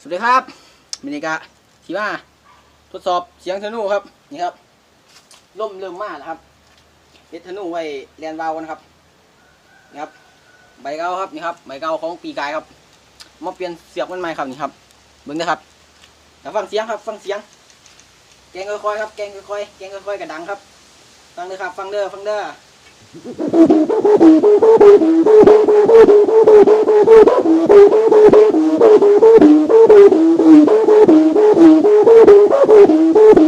สวัสดีครับมินิกะทีมาทดสอบเสียงธนูครับ นี่ครับล่มเริ่มมากแล้วครับเฮ็ดธนูไว้แลนวาวนครับ นี่ครับ ใบเก่าครับ นี่ครับ ใบเก่าของปีกายครับ มาเปลี่ยนเสียบมันใหม่ครับ นี่ครับ เบิ่งนะครับแล้วฟังเสียงครับ ฟังเสียง แกงค่อยๆครับ แกงค่อยๆแกงค่อยๆกระดังครับ ฟังเด้อครับ ฟังเด้อ ฟังเด้อ Woo!